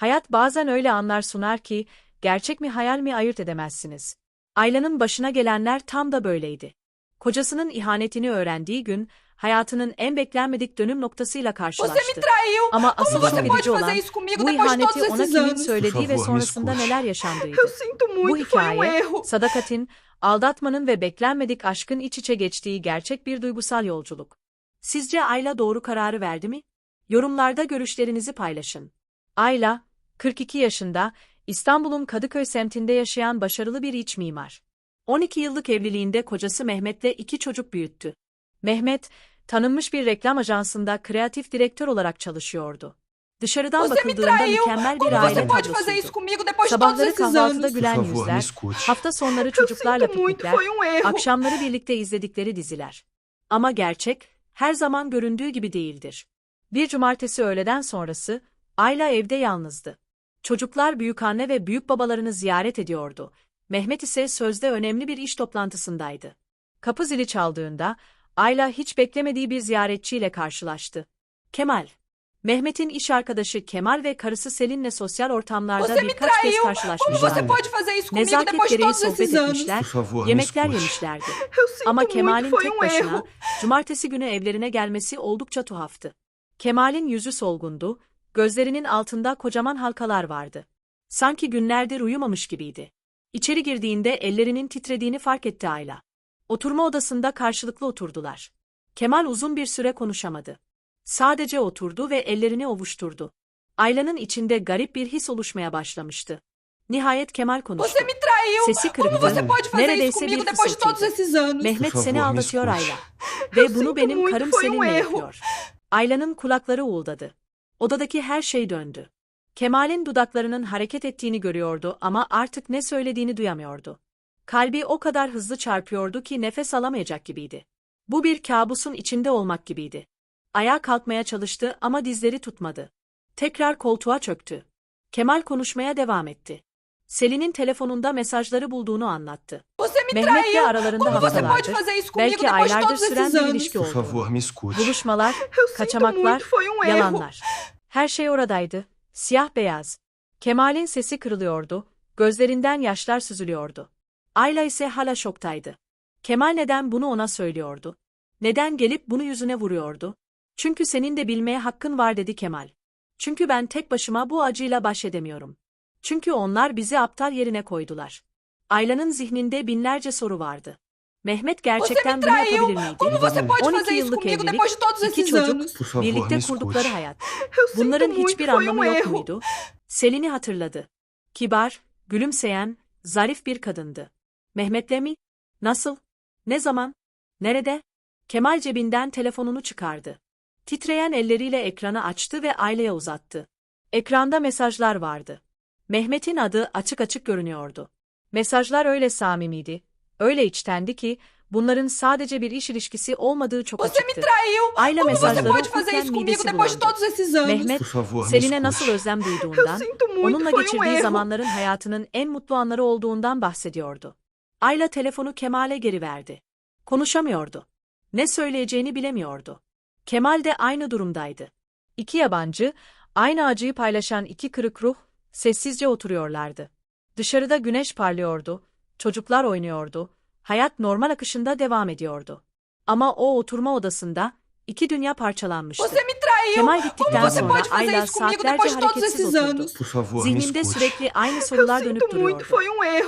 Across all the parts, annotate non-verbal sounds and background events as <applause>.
Hayat bazen öyle anlar sunar ki, gerçek mi hayal mi ayırt edemezsiniz. Ayla'nın başına gelenler tam da böyleydi. Kocasının ihanetini öğrendiği gün, hayatının en beklenmedik dönüm noktasıyla karşılaştı. Ama asıl fazer olan, bu ihaneti todos ona esses kimin söylediği ve sonrasında neler yaşandığıydı. Bu hikaye, sadakatin, aldatmanın ve beklenmedik aşkın iç içe geçtiği gerçek bir duygusal yolculuk. Sizce Ayla doğru kararı verdi mi? Yorumlarda görüşlerinizi paylaşın. Ayla, 42 yaşında, İstanbul'un Kadıköy semtinde yaşayan başarılı bir iç mimar. 12 yıllık evliliğinde kocası Mehmet'le iki çocuk büyüttü. Mehmet, tanınmış bir reklam ajansında kreatif direktör olarak çalışıyordu. Dışarıdan Você bakıldığında mükemmel bir aile tablosuydu. Sabahları kahvaltıda gülen yüzler, hafta sonları <laughs> çocuklarla piknikler, akşamları birlikte izledikleri diziler. Ama gerçek, her zaman göründüğü gibi değildir. Bir cumartesi öğleden sonrası, Ayla evde yalnızdı. Çocuklar büyükanne ve büyük babalarını ziyaret ediyordu. Mehmet ise sözde önemli bir iş toplantısındaydı. Kapı zili çaldığında, Ayla hiç beklemediği bir ziyaretçiyle karşılaştı. Kemal. Mehmet'in iş arkadaşı Kemal ve karısı Selin'le sosyal ortamlarda birkaç kez karşılaşmışlardı. Nezaket gereği sohbet etmişler, yemekler yemişlerdi. <laughs> Ama Kemal'in tek başına, cumartesi günü evlerine gelmesi oldukça tuhaftı. Kemal'in yüzü solgundu, gözlerinin altında kocaman halkalar vardı. Sanki günlerdir uyumamış gibiydi. İçeri girdiğinde ellerinin titrediğini fark etti Ayla. Oturma odasında karşılıklı oturdular. Kemal uzun bir süre konuşamadı. Sadece oturdu ve ellerini ovuşturdu. Ayla'nın içinde garip bir his oluşmaya başlamıştı. Nihayet Kemal konuştu. Sesi kırıktı, você pode fazer isso neredeyse comigo bir depois de todos fısıltıydı. esses anos? Mehmet seni aldatıyor. Ayla. Ve bunu benim karım seninle yapıyor. Ayla'nın kulakları uğuldadı. Odadaki her şey döndü. Kemal'in dudaklarının hareket ettiğini görüyordu ama artık ne söylediğini duyamıyordu. Kalbi o kadar hızlı çarpıyordu ki nefes alamayacak gibiydi. Bu bir kabusun içinde olmak gibiydi. Ayağa kalkmaya çalıştı ama dizleri tutmadı. Tekrar koltuğa çöktü. Kemal konuşmaya devam etti. Selin'in telefonunda mesajları bulduğunu anlattı. Você me Mehmet'le traiu! aralarında comigo belki aylardır süren bir ilişki oldu. Buluşmalar, <laughs> kaçamaklar, yalanlar. Her şey oradaydı. Siyah beyaz. Kemal'in sesi kırılıyordu, gözlerinden yaşlar süzülüyordu. Ayla ise hala şoktaydı. Kemal neden bunu ona söylüyordu? Neden gelip bunu yüzüne vuruyordu? Çünkü senin de bilmeye hakkın var dedi Kemal. Çünkü ben tek başıma bu acıyla baş edemiyorum. Çünkü onlar bizi aptal yerine koydular. Ayla'nın zihninde binlerce soru vardı. Mehmet gerçekten bunu yapabilir miydi? Como você pode 12 fazer isso yıllık comigo evlilik, depois <laughs> de todos iki esses çocuk, birlikte kurdukları hayat. Bunların hiçbir anlamı yok muydu? Selin'i hatırladı. Kibar, gülümseyen, zarif bir kadındı. Mehmet'le mi? Nasıl? Ne zaman? Nerede? Kemal cebinden telefonunu çıkardı. Titreyen elleriyle ekranı açtı ve Ayla'ya uzattı. Ekranda mesajlar vardı. Mehmet'in adı açık açık görünüyordu. Mesajlar öyle samimiydi, öyle içtendi ki bunların sadece bir iş ilişkisi olmadığı çok açıktı. traiu! Ayla mesajları okurken midesi bulandı. Mehmet, Selin'e nasıl özlem <laughs> duyduğundan, onunla geçirdiği zamanların hayatının en mutlu anları olduğundan bahsediyordu. Ayla telefonu Kemal'e geri verdi. Konuşamıyordu. Ne söyleyeceğini bilemiyordu. Kemal de aynı durumdaydı. İki yabancı, aynı acıyı paylaşan iki kırık ruh, sessizce oturuyorlardı. Dışarıda güneş parlıyordu, çocuklar oynuyordu, hayat normal akışında devam ediyordu. Ama o oturma odasında, iki dünya parçalanmıştı. Kemal gittikten sonra Ayla saatlerce hareketsiz oturdu. escute. sürekli aynı sorular dönüp duruyordu.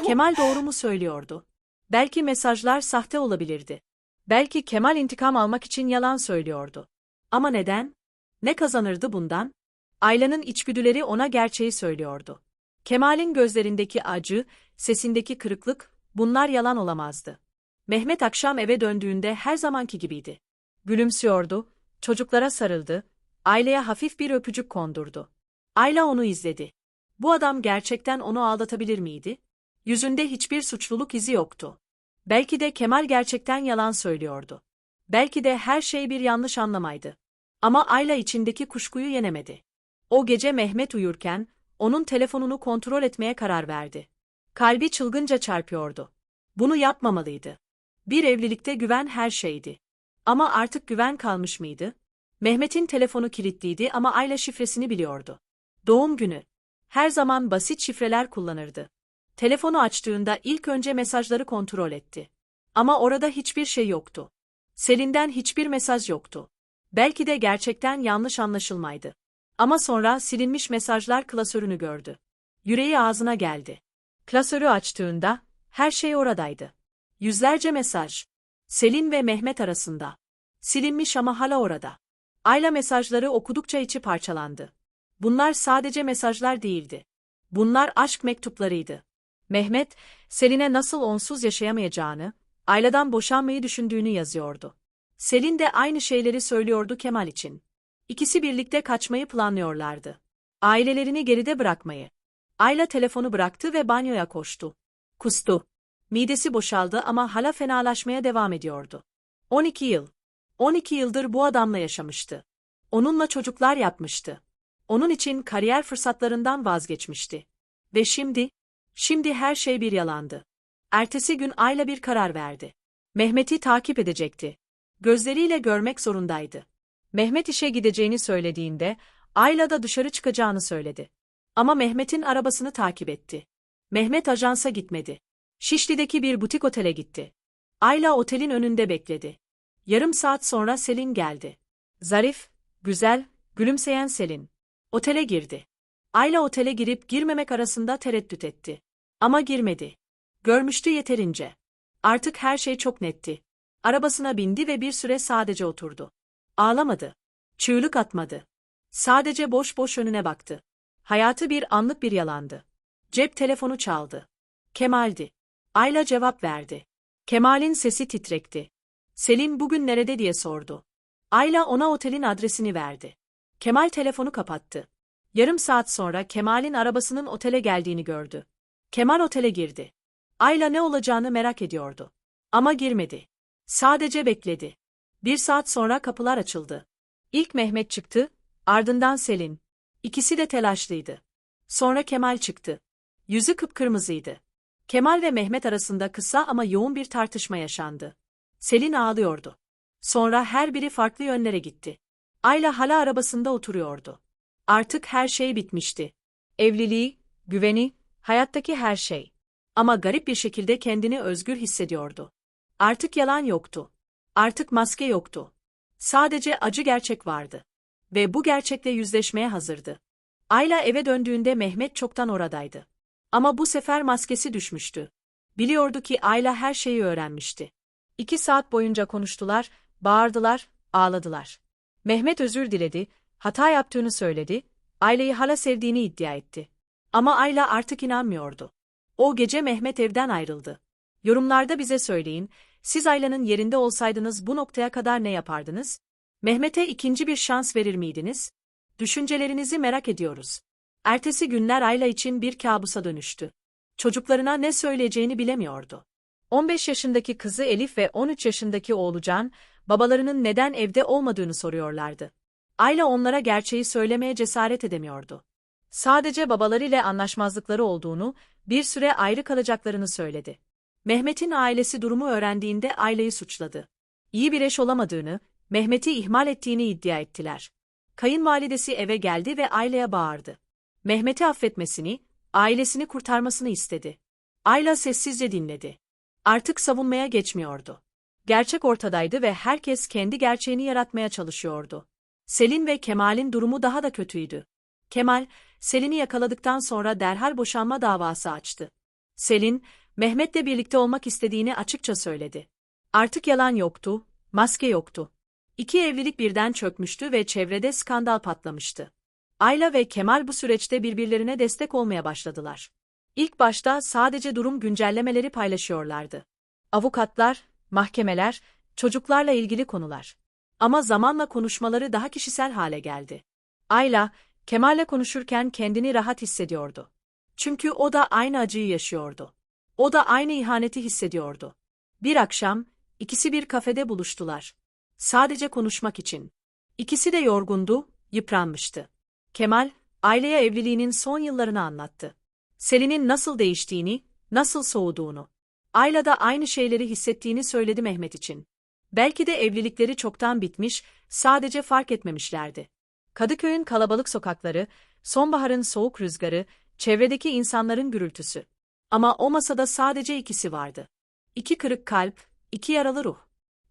Kemal doğru mu söylüyordu? Belki mesajlar sahte olabilirdi. Belki Kemal intikam almak için yalan söylüyordu. Ama neden? Ne kazanırdı bundan? Ayla'nın içgüdüleri ona gerçeği söylüyordu. Kemal'in gözlerindeki acı, sesindeki kırıklık, bunlar yalan olamazdı. Mehmet akşam eve döndüğünde her zamanki gibiydi. Gülümsüyordu, çocuklara sarıldı, Ayla'ya hafif bir öpücük kondurdu. Ayla onu izledi. Bu adam gerçekten onu aldatabilir miydi? Yüzünde hiçbir suçluluk izi yoktu. Belki de Kemal gerçekten yalan söylüyordu. Belki de her şey bir yanlış anlamaydı. Ama Ayla içindeki kuşkuyu yenemedi. O gece Mehmet uyurken, onun telefonunu kontrol etmeye karar verdi. Kalbi çılgınca çarpıyordu. Bunu yapmamalıydı. Bir evlilikte güven her şeydi. Ama artık güven kalmış mıydı? Mehmet'in telefonu kilitliydi ama Ayla şifresini biliyordu. Doğum günü. Her zaman basit şifreler kullanırdı. Telefonu açtığında ilk önce mesajları kontrol etti. Ama orada hiçbir şey yoktu. Selin'den hiçbir mesaj yoktu. Belki de gerçekten yanlış anlaşılmaydı. Ama sonra silinmiş mesajlar klasörünü gördü. Yüreği ağzına geldi. Klasörü açtığında her şey oradaydı. Yüzlerce mesaj. Selin ve Mehmet arasında. Silinmiş ama hala orada. Ayla mesajları okudukça içi parçalandı. Bunlar sadece mesajlar değildi. Bunlar aşk mektuplarıydı. Mehmet, Selin'e nasıl onsuz yaşayamayacağını, Ayla'dan boşanmayı düşündüğünü yazıyordu. Selin de aynı şeyleri söylüyordu Kemal için. İkisi birlikte kaçmayı planlıyorlardı. Ailelerini geride bırakmayı. Ayla telefonu bıraktı ve banyoya koştu. Kustu. Midesi boşaldı ama hala fenalaşmaya devam ediyordu. 12 yıl. 12 yıldır bu adamla yaşamıştı. Onunla çocuklar yapmıştı. Onun için kariyer fırsatlarından vazgeçmişti. Ve şimdi, şimdi her şey bir yalandı. Ertesi gün Ayla bir karar verdi. Mehmet'i takip edecekti. Gözleriyle görmek zorundaydı. Mehmet işe gideceğini söylediğinde, Ayla da dışarı çıkacağını söyledi. Ama Mehmet'in arabasını takip etti. Mehmet ajansa gitmedi. Şişli'deki bir butik otele gitti. Ayla otelin önünde bekledi. Yarım saat sonra Selin geldi. Zarif, güzel, gülümseyen Selin. Otele girdi. Ayla otele girip girmemek arasında tereddüt etti. Ama girmedi. Görmüştü yeterince. Artık her şey çok netti. Arabasına bindi ve bir süre sadece oturdu. Ağlamadı. Çığlık atmadı. Sadece boş boş önüne baktı. Hayatı bir anlık bir yalandı. Cep telefonu çaldı. Kemal'di. Ayla cevap verdi. Kemal'in sesi titrekti. Selin bugün nerede diye sordu. Ayla ona otelin adresini verdi. Kemal telefonu kapattı. Yarım saat sonra Kemal'in arabasının otele geldiğini gördü. Kemal otele girdi. Ayla ne olacağını merak ediyordu. Ama girmedi. Sadece bekledi. Bir saat sonra kapılar açıldı. İlk Mehmet çıktı, ardından Selin. İkisi de telaşlıydı. Sonra Kemal çıktı. Yüzü kıpkırmızıydı. Kemal ve Mehmet arasında kısa ama yoğun bir tartışma yaşandı. Selin ağlıyordu. Sonra her biri farklı yönlere gitti. Ayla hala arabasında oturuyordu. Artık her şey bitmişti. Evliliği, güveni, hayattaki her şey. Ama garip bir şekilde kendini özgür hissediyordu. Artık yalan yoktu. Artık maske yoktu. Sadece acı gerçek vardı. Ve bu gerçekle yüzleşmeye hazırdı. Ayla eve döndüğünde Mehmet çoktan oradaydı. Ama bu sefer maskesi düşmüştü. Biliyordu ki Ayla her şeyi öğrenmişti. İki saat boyunca konuştular, bağırdılar, ağladılar. Mehmet özür diledi, hata yaptığını söyledi, Ayla'yı hala sevdiğini iddia etti. Ama Ayla artık inanmıyordu. O gece Mehmet evden ayrıldı. Yorumlarda bize söyleyin, siz Ayla'nın yerinde olsaydınız bu noktaya kadar ne yapardınız? Mehmet'e ikinci bir şans verir miydiniz? Düşüncelerinizi merak ediyoruz. Ertesi günler Ayla için bir kabusa dönüştü. Çocuklarına ne söyleyeceğini bilemiyordu. 15 yaşındaki kızı Elif ve 13 yaşındaki oğlu Can, babalarının neden evde olmadığını soruyorlardı. Ayla onlara gerçeği söylemeye cesaret edemiyordu. Sadece babalarıyla anlaşmazlıkları olduğunu, bir süre ayrı kalacaklarını söyledi. Mehmet'in ailesi durumu öğrendiğinde Ayla'yı suçladı. İyi bir eş olamadığını, Mehmet'i ihmal ettiğini iddia ettiler. Kayınvalidesi eve geldi ve Ayla'ya bağırdı. Mehmet'i affetmesini, ailesini kurtarmasını istedi. Ayla sessizce dinledi. Artık savunmaya geçmiyordu. Gerçek ortadaydı ve herkes kendi gerçeğini yaratmaya çalışıyordu. Selin ve Kemal'in durumu daha da kötüydü. Kemal, Selin'i yakaladıktan sonra derhal boşanma davası açtı. Selin, Mehmet'le birlikte olmak istediğini açıkça söyledi. Artık yalan yoktu, maske yoktu. İki evlilik birden çökmüştü ve çevrede skandal patlamıştı. Ayla ve Kemal bu süreçte birbirlerine destek olmaya başladılar. İlk başta sadece durum güncellemeleri paylaşıyorlardı. Avukatlar, mahkemeler, çocuklarla ilgili konular. Ama zamanla konuşmaları daha kişisel hale geldi. Ayla, Kemal'le konuşurken kendini rahat hissediyordu. Çünkü o da aynı acıyı yaşıyordu. O da aynı ihaneti hissediyordu. Bir akşam, ikisi bir kafede buluştular. Sadece konuşmak için. İkisi de yorgundu, yıpranmıştı. Kemal, aileye evliliğinin son yıllarını anlattı. Selin'in nasıl değiştiğini, nasıl soğuduğunu. Ayla da aynı şeyleri hissettiğini söyledi Mehmet için. Belki de evlilikleri çoktan bitmiş, sadece fark etmemişlerdi. Kadıköy'ün kalabalık sokakları, sonbaharın soğuk rüzgarı, çevredeki insanların gürültüsü. Ama o masada sadece ikisi vardı. İki kırık kalp, iki yaralı ruh.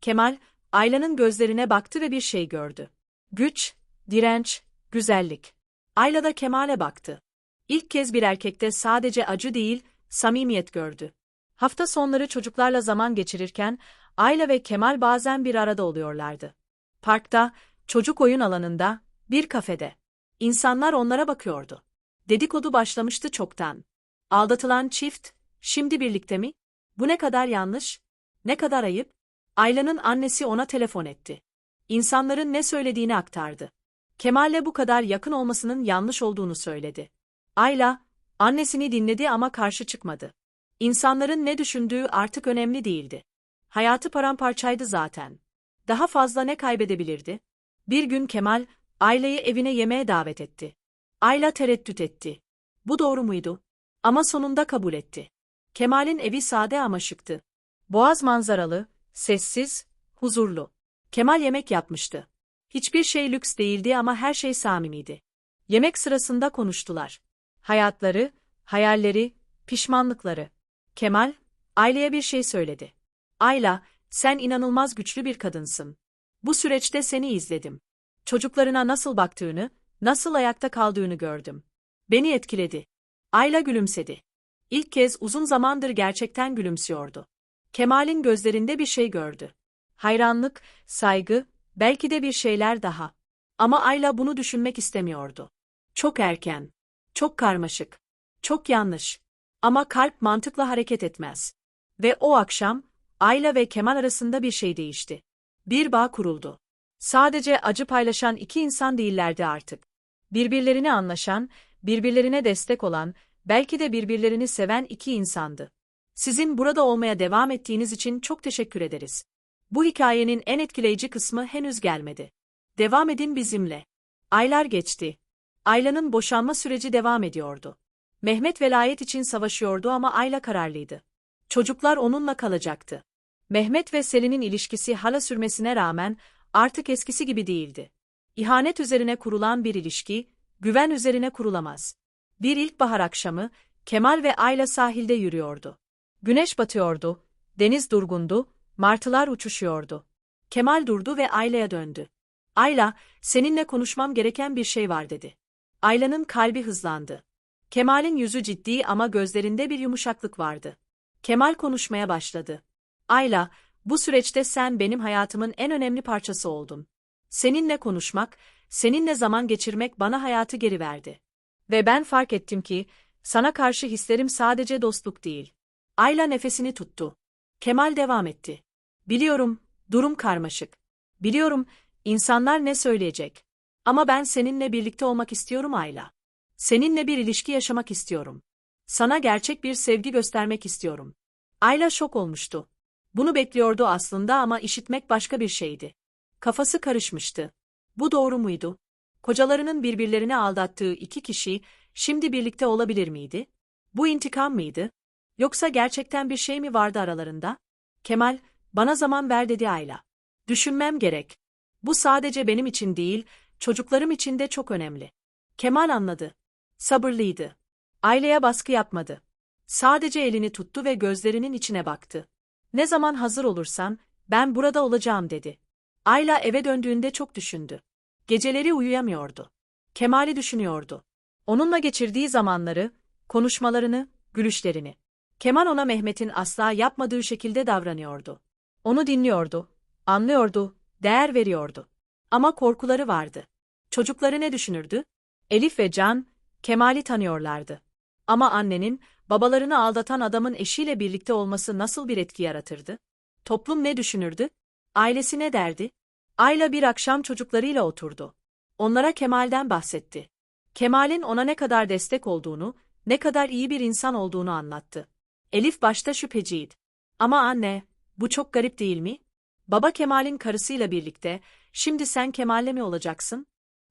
Kemal, Ayla'nın gözlerine baktı ve bir şey gördü. Güç, direnç, güzellik. Ayla da Kemal'e baktı. İlk kez bir erkekte sadece acı değil, samimiyet gördü. Hafta sonları çocuklarla zaman geçirirken, Ayla ve Kemal bazen bir arada oluyorlardı. Parkta, çocuk oyun alanında, bir kafede. İnsanlar onlara bakıyordu. Dedikodu başlamıştı çoktan. Aldatılan çift, şimdi birlikte mi? Bu ne kadar yanlış? Ne kadar ayıp? Ayla'nın annesi ona telefon etti. İnsanların ne söylediğini aktardı. Kemal'le bu kadar yakın olmasının yanlış olduğunu söyledi. Ayla, annesini dinledi ama karşı çıkmadı. İnsanların ne düşündüğü artık önemli değildi. Hayatı paramparçaydı zaten. Daha fazla ne kaybedebilirdi? Bir gün Kemal, Ayla'yı evine yemeğe davet etti. Ayla tereddüt etti. Bu doğru muydu? Ama sonunda kabul etti. Kemal'in evi sade ama şıktı. Boğaz manzaralı, sessiz, huzurlu. Kemal yemek yapmıştı. Hiçbir şey lüks değildi ama her şey samimiydi. Yemek sırasında konuştular. Hayatları, hayalleri, pişmanlıkları. Kemal, Ayla'ya bir şey söyledi. Ayla, sen inanılmaz güçlü bir kadınsın. Bu süreçte seni izledim. Çocuklarına nasıl baktığını, nasıl ayakta kaldığını gördüm. Beni etkiledi. Ayla gülümsedi. İlk kez uzun zamandır gerçekten gülümsüyordu. Kemal'in gözlerinde bir şey gördü. Hayranlık, saygı, belki de bir şeyler daha. Ama Ayla bunu düşünmek istemiyordu. Çok erken, çok karmaşık, çok yanlış. Ama kalp mantıkla hareket etmez. Ve o akşam, Ayla ve Kemal arasında bir şey değişti. Bir bağ kuruldu. Sadece acı paylaşan iki insan değillerdi artık. Birbirlerini anlaşan, birbirlerine destek olan, belki de birbirlerini seven iki insandı. Sizin burada olmaya devam ettiğiniz için çok teşekkür ederiz. Bu hikayenin en etkileyici kısmı henüz gelmedi. Devam edin bizimle. Aylar geçti. Ayla'nın boşanma süreci devam ediyordu. Mehmet velayet için savaşıyordu ama Ayla kararlıydı. Çocuklar onunla kalacaktı. Mehmet ve Selin'in ilişkisi hala sürmesine rağmen artık eskisi gibi değildi. İhanet üzerine kurulan bir ilişki, güven üzerine kurulamaz. Bir ilkbahar akşamı, Kemal ve Ayla sahilde yürüyordu. Güneş batıyordu, deniz durgundu, martılar uçuşuyordu. Kemal durdu ve Ayla'ya döndü. Ayla, seninle konuşmam gereken bir şey var dedi. Ayla'nın kalbi hızlandı. Kemal'in yüzü ciddi ama gözlerinde bir yumuşaklık vardı. Kemal konuşmaya başladı. Ayla, bu süreçte sen benim hayatımın en önemli parçası oldun. Seninle konuşmak, seninle zaman geçirmek bana hayatı geri verdi. Ve ben fark ettim ki, sana karşı hislerim sadece dostluk değil. Ayla nefesini tuttu. Kemal devam etti. Biliyorum, durum karmaşık. Biliyorum, insanlar ne söyleyecek. Ama ben seninle birlikte olmak istiyorum Ayla. Seninle bir ilişki yaşamak istiyorum. Sana gerçek bir sevgi göstermek istiyorum. Ayla şok olmuştu. Bunu bekliyordu aslında ama işitmek başka bir şeydi. Kafası karışmıştı. Bu doğru muydu? Kocalarının birbirlerini aldattığı iki kişi şimdi birlikte olabilir miydi? Bu intikam mıydı? Yoksa gerçekten bir şey mi vardı aralarında? Kemal, bana zaman ver dedi Ayla. Düşünmem gerek. Bu sadece benim için değil, çocuklarım için de çok önemli. Kemal anladı. Sabırlıydı. Aileye baskı yapmadı. Sadece elini tuttu ve gözlerinin içine baktı. Ne zaman hazır olursan, ben burada olacağım dedi. Ayla eve döndüğünde çok düşündü. Geceleri uyuyamıyordu. Kemal'i düşünüyordu. Onunla geçirdiği zamanları, konuşmalarını, gülüşlerini. Kemal ona Mehmet'in asla yapmadığı şekilde davranıyordu. Onu dinliyordu, anlıyordu, değer veriyordu. Ama korkuları vardı. Çocukları ne düşünürdü? Elif ve Can, Kemal'i tanıyorlardı. Ama annenin, babalarını aldatan adamın eşiyle birlikte olması nasıl bir etki yaratırdı? Toplum ne düşünürdü? Ailesi ne derdi? Ayla bir akşam çocuklarıyla oturdu. Onlara Kemal'den bahsetti. Kemal'in ona ne kadar destek olduğunu, ne kadar iyi bir insan olduğunu anlattı. Elif başta şüpheciydi. Ama anne, bu çok garip değil mi? Baba Kemal'in karısıyla birlikte, şimdi sen Kemal'le mi olacaksın?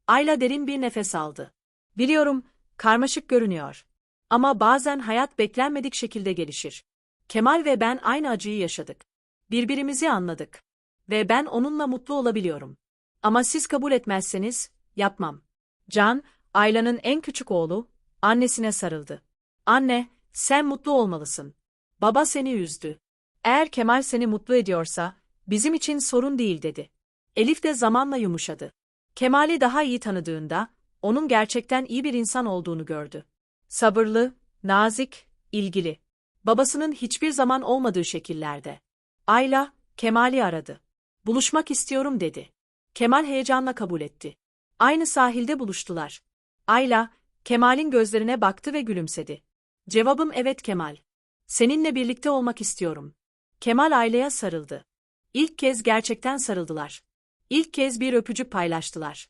Ayla derin bir nefes aldı. Biliyorum, karmaşık görünüyor. Ama bazen hayat beklenmedik şekilde gelişir. Kemal ve ben aynı acıyı yaşadık. Birbirimizi anladık. Ve ben onunla mutlu olabiliyorum. Ama siz kabul etmezseniz, yapmam. Can, Ayla'nın en küçük oğlu, Annesine sarıldı. Anne, sen mutlu olmalısın. Baba seni üzdü. Eğer Kemal seni mutlu ediyorsa, bizim için sorun değil dedi. Elif de zamanla yumuşadı. Kemal'i daha iyi tanıdığında, onun gerçekten iyi bir insan olduğunu gördü. Sabırlı, nazik, ilgili. Babasının hiçbir zaman olmadığı şekillerde. Ayla, Kemal'i aradı. Buluşmak istiyorum dedi. Kemal heyecanla kabul etti. Aynı sahilde buluştular. Ayla, Kemal'in gözlerine baktı ve gülümsedi. Cevabım evet Kemal. Seninle birlikte olmak istiyorum. Kemal Ayla'ya sarıldı. İlk kez gerçekten sarıldılar. İlk kez bir öpücük paylaştılar.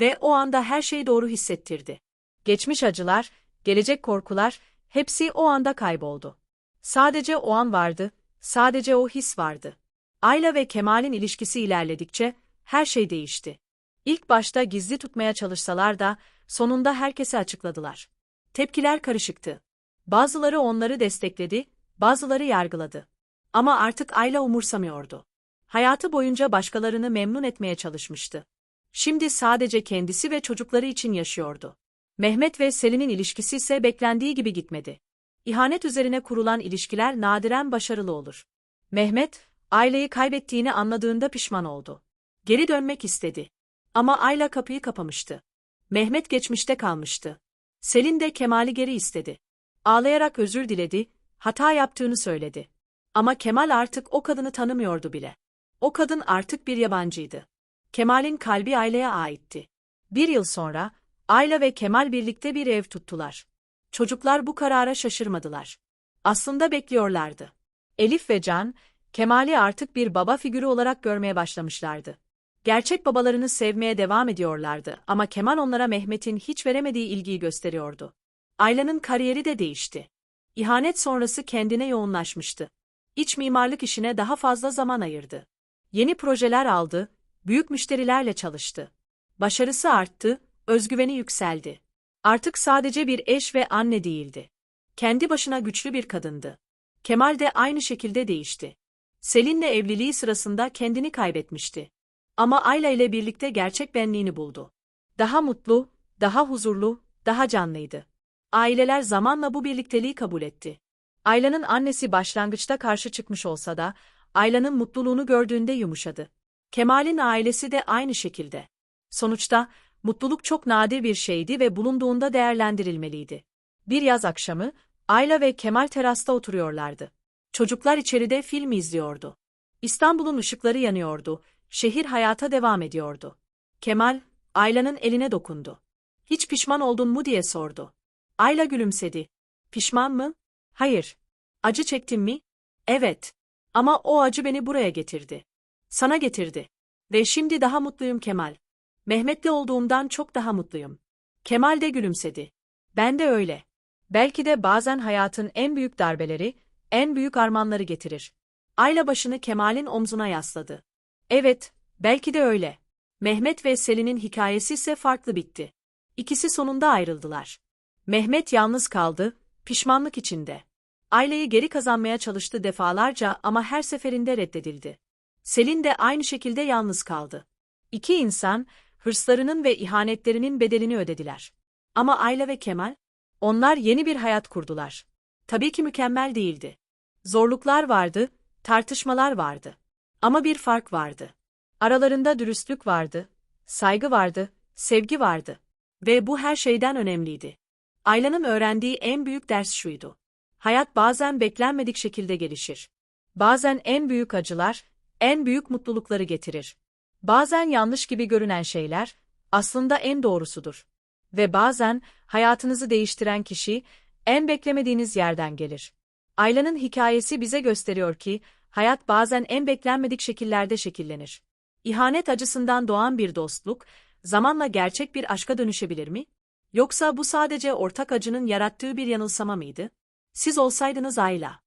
Ve o anda her şey doğru hissettirdi. Geçmiş acılar, gelecek korkular, hepsi o anda kayboldu. Sadece o an vardı, sadece o his vardı. Ayla ve Kemal'in ilişkisi ilerledikçe her şey değişti. İlk başta gizli tutmaya çalışsalar da sonunda herkese açıkladılar. Tepkiler karışıktı. Bazıları onları destekledi, bazıları yargıladı. Ama artık Ayla umursamıyordu. Hayatı boyunca başkalarını memnun etmeye çalışmıştı. Şimdi sadece kendisi ve çocukları için yaşıyordu. Mehmet ve Selin'in ilişkisi ise beklendiği gibi gitmedi. İhanet üzerine kurulan ilişkiler nadiren başarılı olur. Mehmet, aileyi kaybettiğini anladığında pişman oldu. Geri dönmek istedi. Ama Ayla kapıyı kapamıştı. Mehmet geçmişte kalmıştı. Selin de Kemal'i geri istedi. Ağlayarak özür diledi, hata yaptığını söyledi. Ama Kemal artık o kadını tanımıyordu bile. O kadın artık bir yabancıydı. Kemal'in kalbi Ayla'ya aitti. Bir yıl sonra, Ayla ve Kemal birlikte bir ev tuttular. Çocuklar bu karara şaşırmadılar. Aslında bekliyorlardı. Elif ve Can, Kemal'i artık bir baba figürü olarak görmeye başlamışlardı. Gerçek babalarını sevmeye devam ediyorlardı ama Kemal onlara Mehmet'in hiç veremediği ilgiyi gösteriyordu. Ayla'nın kariyeri de değişti. İhanet sonrası kendine yoğunlaşmıştı. İç mimarlık işine daha fazla zaman ayırdı. Yeni projeler aldı, büyük müşterilerle çalıştı. Başarısı arttı, özgüveni yükseldi. Artık sadece bir eş ve anne değildi. Kendi başına güçlü bir kadındı. Kemal de aynı şekilde değişti. Selin'le evliliği sırasında kendini kaybetmişti. Ama Ayla ile birlikte gerçek benliğini buldu. Daha mutlu, daha huzurlu, daha canlıydı. Aileler zamanla bu birlikteliği kabul etti. Ayla'nın annesi başlangıçta karşı çıkmış olsa da, Ayla'nın mutluluğunu gördüğünde yumuşadı. Kemal'in ailesi de aynı şekilde. Sonuçta, mutluluk çok nadir bir şeydi ve bulunduğunda değerlendirilmeliydi. Bir yaz akşamı, Ayla ve Kemal terasta oturuyorlardı. Çocuklar içeride film izliyordu. İstanbul'un ışıkları yanıyordu, şehir hayata devam ediyordu. Kemal, Ayla'nın eline dokundu. Hiç pişman oldun mu diye sordu. Ayla gülümsedi. Pişman mı? Hayır. Acı çektin mi? Evet. Ama o acı beni buraya getirdi. Sana getirdi. Ve şimdi daha mutluyum Kemal. Mehmet'le olduğumdan çok daha mutluyum. Kemal de gülümsedi. Ben de öyle. Belki de bazen hayatın en büyük darbeleri, en büyük armanları getirir. Ayla başını Kemal'in omzuna yasladı. Evet, belki de öyle. Mehmet ve Selin'in hikayesi ise farklı bitti. İkisi sonunda ayrıldılar. Mehmet yalnız kaldı, pişmanlık içinde. Aileyi geri kazanmaya çalıştı defalarca ama her seferinde reddedildi. Selin de aynı şekilde yalnız kaldı. İki insan, hırslarının ve ihanetlerinin bedelini ödediler. Ama Ayla ve Kemal, onlar yeni bir hayat kurdular. Tabii ki mükemmel değildi. Zorluklar vardı, tartışmalar vardı. Ama bir fark vardı. Aralarında dürüstlük vardı, saygı vardı, sevgi vardı. Ve bu her şeyden önemliydi. Ayla'nın öğrendiği en büyük ders şuydu. Hayat bazen beklenmedik şekilde gelişir. Bazen en büyük acılar, en büyük mutlulukları getirir. Bazen yanlış gibi görünen şeyler, aslında en doğrusudur. Ve bazen, hayatınızı değiştiren kişi, en beklemediğiniz yerden gelir. Ayla'nın hikayesi bize gösteriyor ki, hayat bazen en beklenmedik şekillerde şekillenir. İhanet acısından doğan bir dostluk, zamanla gerçek bir aşka dönüşebilir mi? Yoksa bu sadece ortak acının yarattığı bir yanılsama mıydı? Siz olsaydınız Ayla.